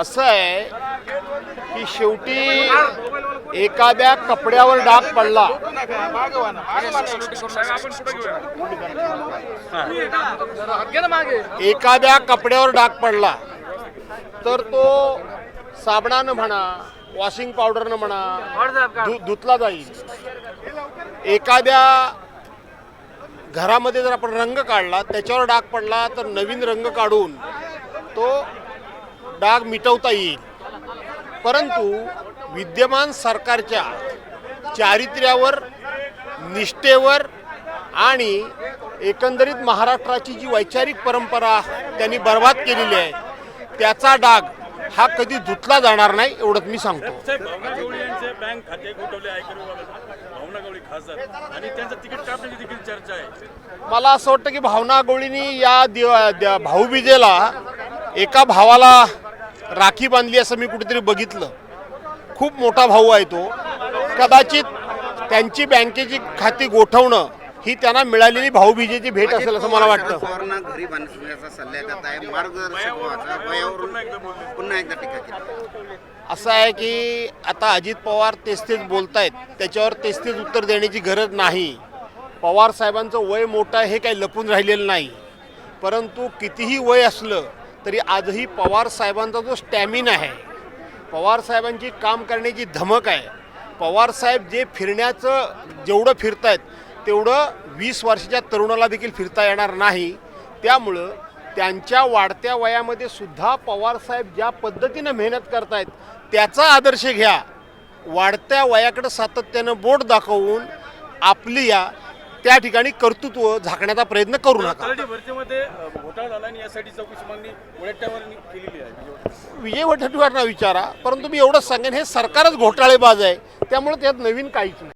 असं आहे की शेवटी एखाद्या कपड्यावर डाग पडला. एखाद्या कपड्यावर डाग पडला तर तो साबणानं म्हणा वॉशिंग पावडरनं म्हणा धुतला जाईल. एखाद्या घरामध्ये जर आपण रंग काढला त्याच्यावर डाग पडला तर नवीन रंग काढून तो डाग मिटवता येईल. परंतु विद्यमान सरकारच्या चारित्र्यावर निष्ठेवर आणि एकंदरीत महाराष्ट्राची जी वैचारिक परंपरा त्यांनी बर्बाद केलेली आहे त्याचा डाग हा कधी धुतला जाणार नाही एवढंच मी सांगतो. बँक खाते आणि तिकीट देखील चर्चा आहे. मला असं वाटतं की भावना गवळींनी या भाऊबीजेला एका भावाला राखी बांधली असं मी कुठेतरी बघितलं. खूप मोठा भाऊ आहे तो. कदाचित त्यांची बँकेची खाती गोठवणं ही त्यांना मिळालेली भाऊबीजेची भेट असेल असं मला वाटतं. असं आहे की आता अजित पवार तेच तेच बोलतायत. त्याच्यावर तेच तेच उत्तर देण्याची गरज नाही. पवार साहेबांचं वय मोठं आहे हे काही लपून राहिलेलं नाही. परंतु कितीही वय असलं तरी आजही पवार साहेबांचा जो स्टॅमिना आहे पवार साहेबांची काम करण्याची धमक आहे पवार साहेब जे फिरण्याचं जेवढं फिरतायत तेवढं वीस वर्षाच्या तरुणाला देखील फिरता येणार नाही. त्यामुळं त्यांच्या वाढत्या वयामध्ये सुद्धा पवार साहेब ज्या पद्धतीनं मेहनत करतायत त्याचा आदर्श घ्या. वाढत्या वयाकडे सातत्यानं बोट दाखवून आपली या त्या ठिकाणी कर्तृत्व झाकण्याचा प्रयत्न करू नका. विजय वडेट्टीवारांना विचारा परंतु मी एवढंच सांगेन हे सरकारच घोटाळेबाज आहे. त्यामुळे त्यात नवीन काहीच नाही.